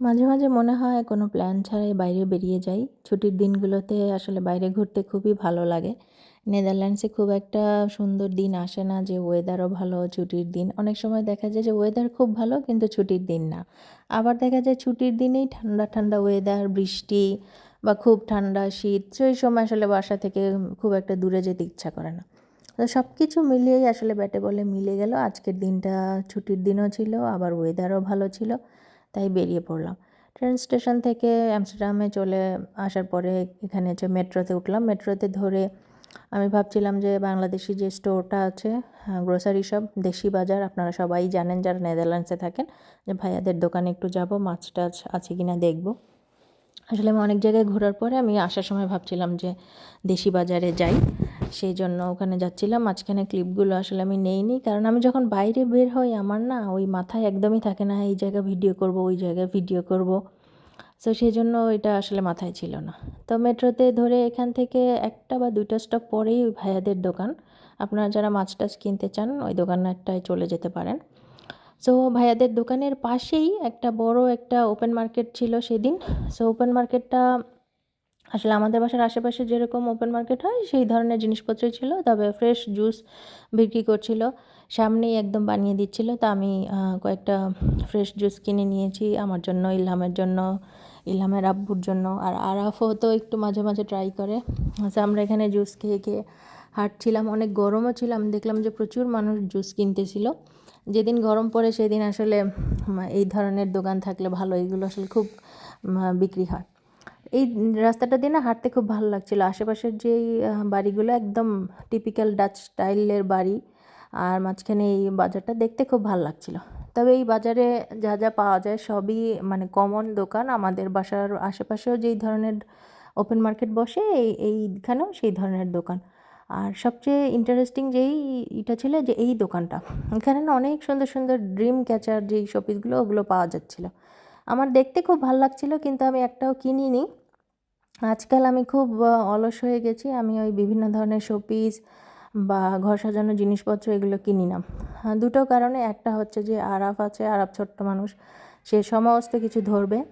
মাঝে মাঝে মনে হয় কোনো প্ল্যান ছাড়াই বাইরে বেরিয়ে যাই। ছুটির দিনগুলোতে আসলে বাইরে ঘুরতে খুবই ভালো লাগে। নেদারল্যান্ডসে খুব একটা সুন্দর দিন আসে না যে ওয়েদারও ভালো, ছুটির দিন। অনেক সময় দেখা যায় যে ওয়েদার খুব ভালো কিন্তু ছুটির দিন না। আবার দেখা যায় ছুটির দিনেই ঠান্ডা ঠান্ডা ওয়েদার বৃষ্টি বা খুব ঠান্ডা শীত সেই সময় আসলে বাসা থেকে খুব একটা দূরে যেতে ইচ্ছা করে না। তো সব কিছু মিলিয়েই আসলে ব্যাটে বলে মিলে গেল। আজকের দিনটা ছুটির দিনও ছিল, আবার ওয়েদারও ভালো ছিল। তাই বেরিয়ে পড়লাম। ট্রেন স্টেশন থেকে অ্যামস্টারডামে চলে আসার পরে এখানে হচ্ছে মেট্রোতে উঠলাম, মেট্রোতে ধরে আমি ভাবছিলাম যে বাংলাদেশি যে স্টোরটা আছে গ্রোসারি সব দেশি বাজার, আপনারা সবাই জানেন যারা নেদারল্যান্ডসে থাকেন যে ভাইয়াদের দোকানে একটু যাব, মাছ টাছ আছে কি না দেখব। আসলে আমি অনেক জায়গায় ঘোরার পরে আমি আসার সময় ভাবছিলাম যে দেশি বাজারে যাই। সেই জন্য ওখানে যাচ্ছিলাম। মাঝখানে ক্লিপগুলো আসলে আমি নেইনি। কারণ আমি যখন বাইরে বের হই, আমার না ওই মাথায় একদমই থাকে না, এই জায়গা ভিডিও করব, ওই জায়গায় ভিডিও করব। সো সেই জন্য এটা আসলে মাথায় ছিল না। তো মেট্রোতে ধরে এখান থেকে একটা বা দুইটা স্টপ পরেই ওই ভাইয়াদের দোকান। আপনারা যারা মাছ টাছ কিনতে চান, ওই দোকানটায় চলে যেতে পারেন। সো ভাইয়াদের দোকানের পাশেই একটা বড় একটা ওপেন মার্কেট ছিল সেদিন। সো ওপেন মার্কেটটা আসলে আমাদের বাসার আশেপাশে যেরকম ওপেন মার্কেট হয়, সেই ধরনের জিনিসপত্রই ছিল। তবে ফ্রেশ জুস বিক্রি করছিল, সামনেই একদম বানিয়ে দিচ্ছিল। তা আমি কয়েকটা ফ্রেশ জুস কিনে নিয়েছি আমার জন্য, ইলহামের জন্য, ইলহামের আব্বুর জন্য। আর আরাফও তো একটু মাঝে মাঝে ট্রাই করে। আচ্ছা আমরা এখানে জুস খেয়ে খেয়ে হাঁটছিলাম, অনেক গরমও ছিলাম। দেখলাম যে প্রচুর মানুষ জুস কিনতেছিল। যেদিন গরম পড়ে, সেদিন আসলে এই ধরনের দোকান থাকলে ভালো এইগুলো আসলে খুব বিক্রি হয়। এই রাস্তাটা দিয়ে না হাঁটতে খুব ভালো লাগছিল। আশেপাশের যেই বাড়িগুলো একদম টিপিক্যাল ডাচ স্টাইলের বাড়ি। আর মাঝখানে এই বাজারটা দেখতে খুব ভালো লাগছিল। তবে এই বাজারে যা যা পাওয়া যায় সবই মানে কমন দোকান। আমাদের বাসার আশেপাশেও যেই ধরনের ওপেন মার্কেট বসে, এই, এইখানেও সেই ধরনের দোকান। আর সবচেয়ে ইন্টারেস্টিং যেই এটা ছিল যে এই দোকানটা। এখানে না অনেক সুন্দর সুন্দর ড্রিম ক্যাচার যেই শোপিসগুলো ওগুলো পাওয়া যাচ্ছিল। আমার দেখতে খুব ভালো লাগছিল, কিন্তু আমি একটাও কিনিনি। আজকাল আমি খুব অলস হয়ে গেছি। আমি ওই বিভিন্ন ধরনের শোপিস বা ঘর সাজানোর জিনিসপত্র এগুলো কিনি না। দুটো কারণে। একটা হচ্ছে যে আরাফ আছে, আরাফ ছোট্ট মানুষ। সে সমস্ত কিছু ধরবে।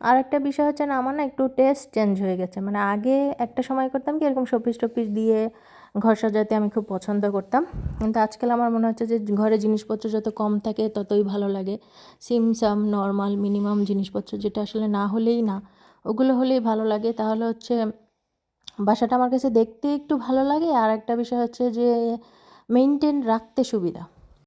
আর একটা বিষয় হচ্ছে না, আমার না একটু টেস্ট চেঞ্জ হয়ে গেছে। মানে আগে একটা সময় করতাম কি, এরকম শোপিস টোপিস দিয়ে ঘর সাজাতে আমি খুব পছন্দ করতাম। কিন্তু আজকাল আমার মনে হচ্ছে যে ঘরে জিনিসপত্র যত কম থাকে, ততই ভালো লাগে। সিমসাম নর্মাল, মিনিমাম জিনিসপত্র, যেটা আসলে না হলেই না। ওগুলো হলেই ভালো লাগে। তাহলে হচ্ছে বাসাটা আমার কাছে দেখতে একটু ভালো লাগে। আর একটা বিষয় হচ্ছে যে মেনটেন রাখতে সুবিধা।